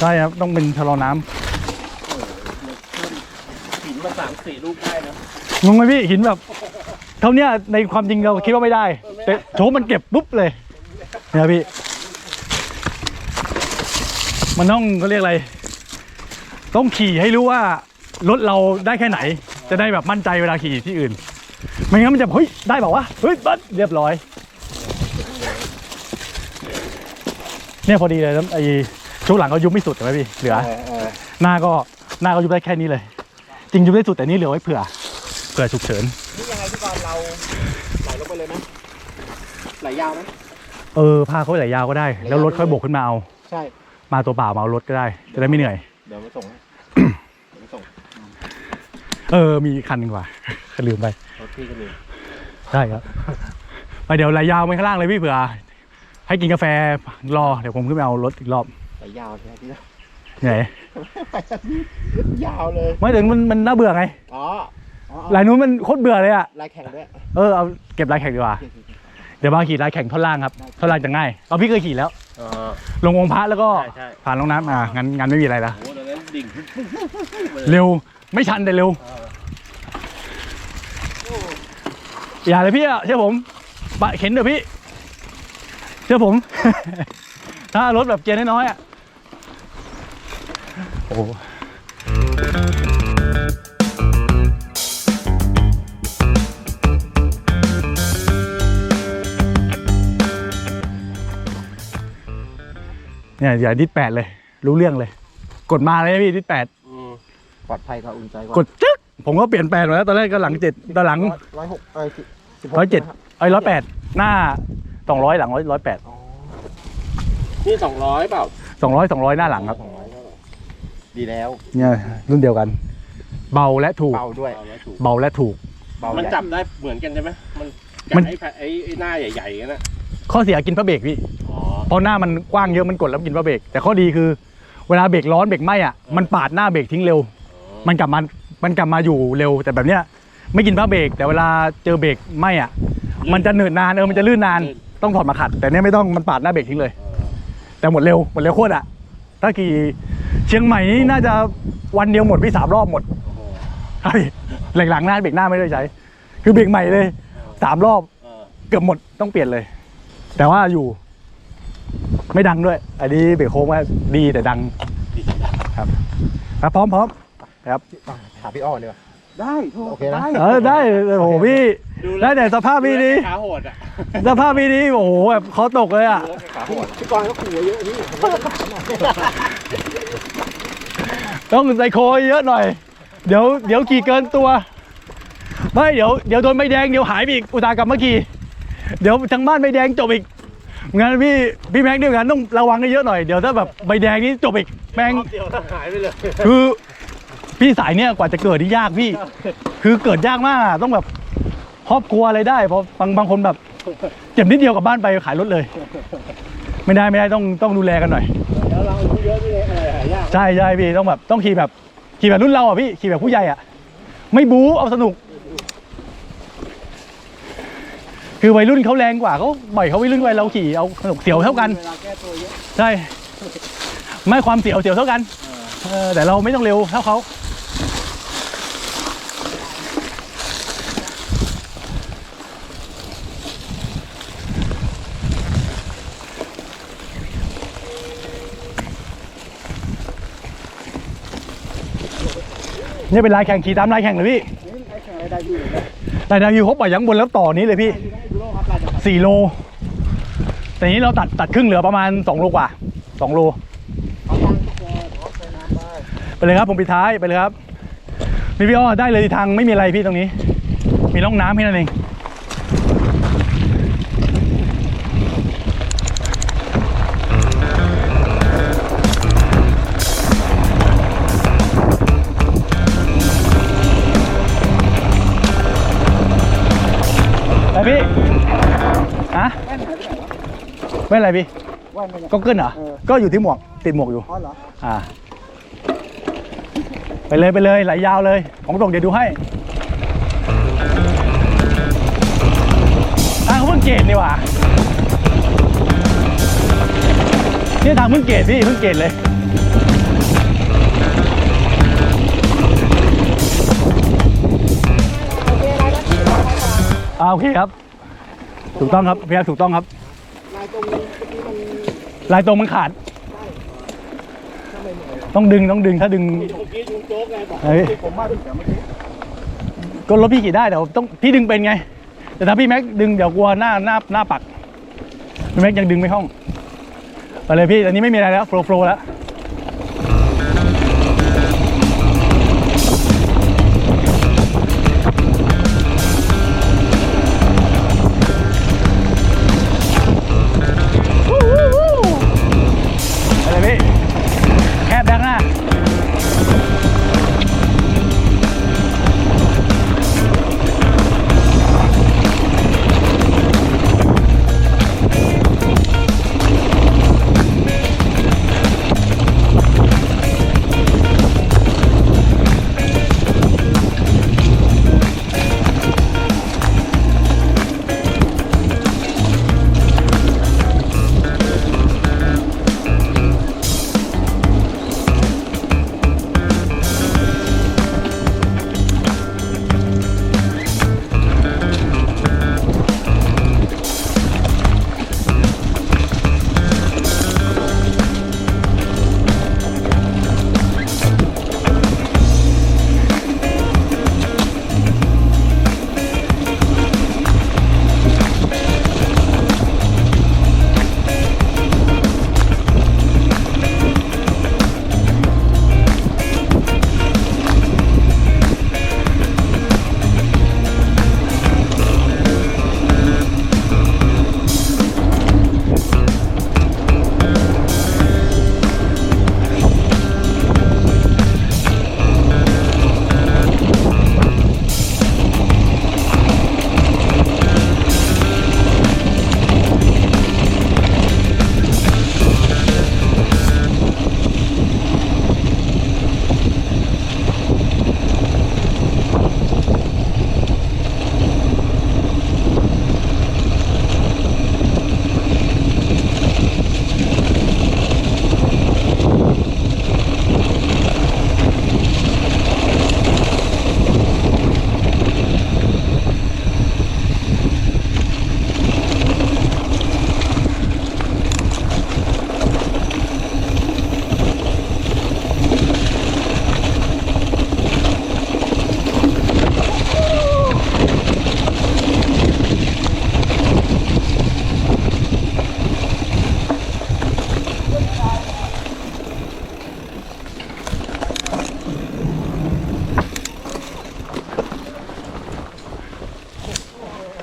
ใช่ครับ ต้องเป็นชะลอน้ำหินมาสามสี่ลูกได้นะงงไหมพี่หินแบบ เท่าเนี้ยในความจริงเราคิดว่าไม่ได้ แต่โชว์มันเก็บปุ๊บเลยเนี่ยพี่ มันต้องเขาเรียกอะไร ต้องขี่ให้รู้ว่ารถเราได้แค่ไหน จะได้แบบมั่นใจเวลาขี่ที่อื่น ไม่งั้นมันจะเฮ้ยได้บอกว่าวะเฮ้ยบัดเรียบร้อย เนี่ยพอดีเลยแล้วไอ้ ช่วงหลังเขายุบไม่สุดใช่ไหมพี่เหลือหน้าก็หน้าก็ยุบได้แค่นี้เลย จริงยุบได้สุดแต่นี่เหลือไว้เผื่อเผื่อฉุกเฉิน นี่ยังไงพี่กรณ์เราไหลลงไปเลยไหมไหลยาวไหมเออพาเขาไหลยาวก็ได้ แล้วรถค่อยโบกขึ้นมาเอา ใช่ มาตัวเปล่ามาเอารถก็ได้ จะได้ไม่เหนื่อย เดี๋ยวมาส่งให้ เดี๋ยวมาส่งเออ มีอีกคันหนึ่งว่ะ ลืมไป รถพี่ก็มีใช่ครับ ไปเดี๋ยวไหลยาวไปข้างล่างเลยพี่เผื่อ ให้กินกาแฟรอ เดี๋ยวผมขึ้นไปเอารถอีกรอบ ไหลยาวใช่ไหมพี่ไหนยาวเลยไม่ถึงมันมันน่าเบื่อไงอ๋ออ๋อลายนู้นมันโคตรเบื่อเลยอะลายแข่งด้วยเออเอาเก็บลายแข่งดีกว่าเดี๋ยวมาขี่ลายแข่งท่อนล่างครับท่อนล่างจะง่ายเอาพี่เคยขี่แล้วอ๋อลงองค์พระแล้วก็ใช่ใช่ผ่านลงน้ำอ่างั้นงั้นไม่มีอะไรละโอ้ตอนนั้นดิ่งเร็วไม่ชันแต่เร็วอย่าเลยพี่อะเชื่อผมบะเข็นเดี๋ยวพี่เชื่อผม ถ้ารถแบบเกียร์น้อยๆอะ โอ้เนี่ยอย่าดิดแปดเลย รู้เรื่องเลย กดมาเลยนะพี่ดิดแปดอืมปลอดภัยกว่าอุ่นใจกว่ากดจึ๊กผมก็เปลี่ยนแปลงมาแล้ว ตอนแรกก็หลังเจ็ดตอนหลังร้อยหกเอ้ยสิบหกร้อยเจ็ดไอ้ร้อยแปดหน้าสองร้อยหลังร้อยร้อยแปดอ๋อนี่สองร้อยเปล่าสองร้อยสองร้อยหน้าหลังครับ ดีแล้วเนี่ยรุ่นเดียวกัน เบาและถูก เบาด้วยเบาและถูก เบามันใหญ่จับได้เหมือนกันใช่ไหมมันมันไอ้แผ่นไอ้ไอ้หน้าใหญ่ๆกันนะข้อเสียกินพระเบรกพี่อ๋อเพราะหน้ามันกว้างเยอะมันกดแล้วกินพระเบรกแต่ข้อดีคือ เวลาเบรกร้อนเบรกไหมอะมันปาดหน้าเบรกทิ้งเร็ว มันกลับมามันกลับมาอยู่เร็ว แต่แบบเนี้ยไม่กินพระเบรกแต่เวลาเจอเบรกไหมอะ มันจะเหนื่อยนานเออมันจะลื่นนานต้องถอดมาขัด แต่เนี้ยไม่ต้องมันปาดหน้าเบรกทิ้งเลย แต่หมดเร็วหมดเร็วโคตรอะถ้าขี่ เชียงใหม่นี่น่าจะวันเดียวหมดพี่สามรอบหมดโอ้โหใช่หลังๆหน้าเบรกหน้าไม่ได้ใช้ คือเบรกใหม่เลยสามรอบเออเกือบหมดต้องเปลี่ยนเลย แต่ว่าอยู่ ไม่ดังด้วย อันนี้เบรกโค้งว่าดีแต่ดังดีจังครับพร้อมพร้อมครับ ถามพี่อ้อดีกว่า ได้โทโอเคนะเออได้โอ้โหพี่ได้แต่สภาพพี่ดีขาโหดอะสภาพพี่ดีโอ้โหแบบคอตกเลยอะดูแล้วขาโหดพี่กรณ์ก็ขู่เยอะพี่ ต้องใส่โคเยอะหน่อย เดี๋ยวเดี๋ยวขี่เกินตัว ไม่เดี๋ยวเดี๋ยวโดนใบแดงเดี๋ยวหายไปอีกอุตสาหกรรมเมื่อกี้ เดี๋ยวทางบ้านใบแดงจบอีกงั้นพี่พี่แม็กซ์ด้วยกันต้องระวังให้เยอะหน่อยเดี๋ยวถ้าแบบใบแดงนี่จบอีกแม่งรอบเดียวแล้วหายไปเลยคือพี่สายเนี่ยกว่าจะเกิดนี่ยากพี่ คือเกิดยากมากอะต้องแบบครอบครัวอะไรได้เพราะบางบางคนแบบเจ็บนิดเดียวกลับบ้านไปขายรถเลย ไม่ได้ไม่ได้ต้องต้องดูแลกันหน่อยแล้วเราอายุเยอะนี่เลยอะไรหายากใช่ใช่พี่ต้องแบบต้องขี่แบบขี่แบบรุ่นเราอะพี่ขี่แบบผู้ใหญ่อะ ไม่บู๊เอาสนุก คือวัยรุ่นเขาแรงกว่าเขาบ่อยเขาวัยรุ่นวัยเราขี่เอาสนุกเสียวเท่ากัน เวลาแก้ตัวเยอะใช่ ไม่ความเสียวเสียวเท่ากันเออแต่เราไม่ต้องเร็วเท่าเขา นี่เป็นลายแข่งขี่ตามลายแข่งเลยพี่ลายดาวยูเขาปล่อยยังบนแล้วต่อนี้เลยพี่สี่โล แต่นี้เราตัดตัดครึ่งเหลือประมาณสองโลกว่าสองโล ไปเลยครับผมปิดท้ายไปเลยครับนี่พี่อ้อได้เลยทางไม่มีอะไรพี่ตรงนี้ มีร่องน้ำแค่นั้นเอง ไม่อะไรพี่ว่าไม่ก็เกิลเหรอ เออ ก็อยู่ที่หมวก ติดหมวกอยู่ อ๋อเหรออ่า ไปเลยไปเลยไหลยาวเลย ของตกเดี๋ยวดูให้อ่าเขาเพิ่งเกตนี่หว่าเนี่ยทางเพิ่งเกตพี่เพิ่งเกตเลย อ่าโอเคครับ ถูกต้องครับพี่ครับถูกต้องครับ ลายตรงนี้เมื่อกี้มันลายตรงมันขาด ต้องดึงต้องดึงถ้าดึงเมื่อกี้ยุงโจ๊กไงบอกเฮ้ยผมมาถึงแต่เมื่อกี้ก็รถพี่ขี่ได้แต่ว่าต้องพี่ดึงเป็นไง แต่ถ้าพี่แม็กดึงเดี๋ยวกลัวหน้าหน้าหน้าปักพี่แม็กยังดึงไม่คล่องไปเลยพี่ตอนนี้ไม่มีอะไรแล้วโฟล์โฟล์แล้ว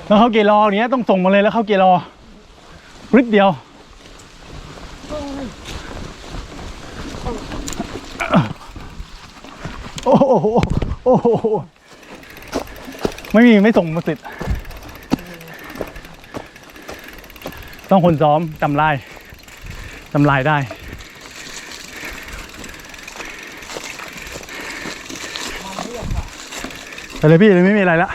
แล้วเข้าเกียร์รออย่างเนี้ยต้องส่งมาเลยแล้วเข้าเกียร์รอริดเดียวโอ้โหโอ้โหไม่มีไม่ส่งมาสิทธิ์ต้องคนซ้อมจำลายจำลายได้ไปเลยพี่เลยไม่มีอะไรละ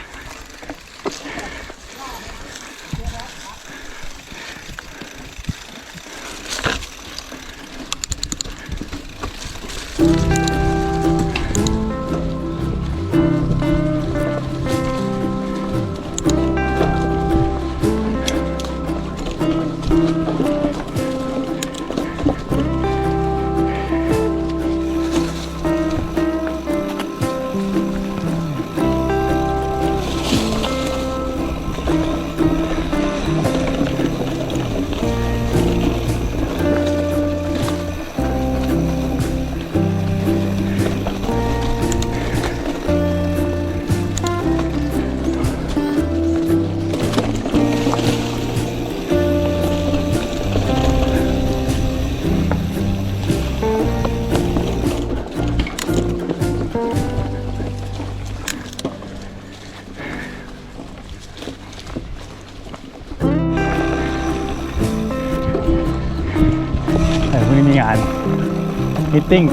ติ้ง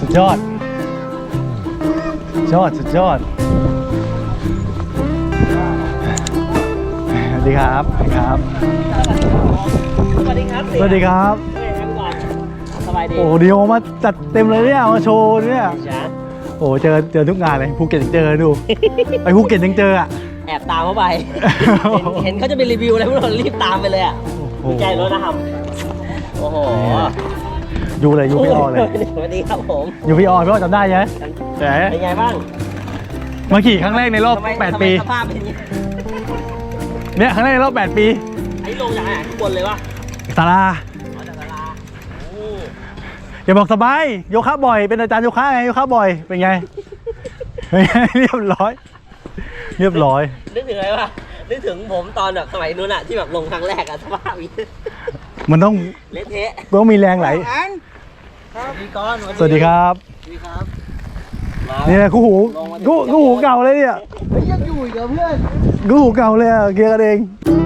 สุดยอดสุดยอดสุดยอดสวัสดีครับสวัสดีครับสวัสดีครับสวัสดีครับเฮ้ยทั้งก่อนสบายดีโอ้ดีโอมาจัดเต็มเลยเนี่ยมาโชว์เนี่ยจ้าโอ้เจอเจอทุกงานเลยภูเก็ตยังเจอดูไปภูเก็ตยังเจออะแอบตามเขาไป เห็นเห็นเขาจะไปรีวิวอะไรพวกเรารีบตามไปเลยอะโอ้ดีใจรถนะครับโอ้โหอ ยู่เลยอยู่พี่ออเลยสวัสดีครับผมอยู่พี่ออพี่ออจำได้ไหมแหมเป็นไงบ้างมาขี่ครั้งแรกในรอบทำไม8ทำไมปีสภาพเป็นอย่างนี้เนี่ยครั้งแรกในรอบ 8 ปีไอ้ลงจากไหนข้างบนเลยวะสาราอ๋อจากศาลาโอ้อย่าบอกสบายโยคะบ่อย เป็นอาจารย์โยคะไงโยคะบ่อยเป็นไงเป็นไงเรียบร้อย เรียบร้อยนึกถึงอะไรวะนึกถึงผมตอนแบบสมัยนู้นอะที่แบบลงครั้งแรกอะสภาพอย่างนี้มันต้องเละเทะต้องมีแรงไหล ครับพี่ก้อนสวัสดีครับ สวัสดีครับนี่แหละคู่หูคู่คู่หูเก่าเลยเนี่ยยังอยู่อีกเหรอเพื่อนคู่หูเก่าเลยอะเกียร์กันเองโ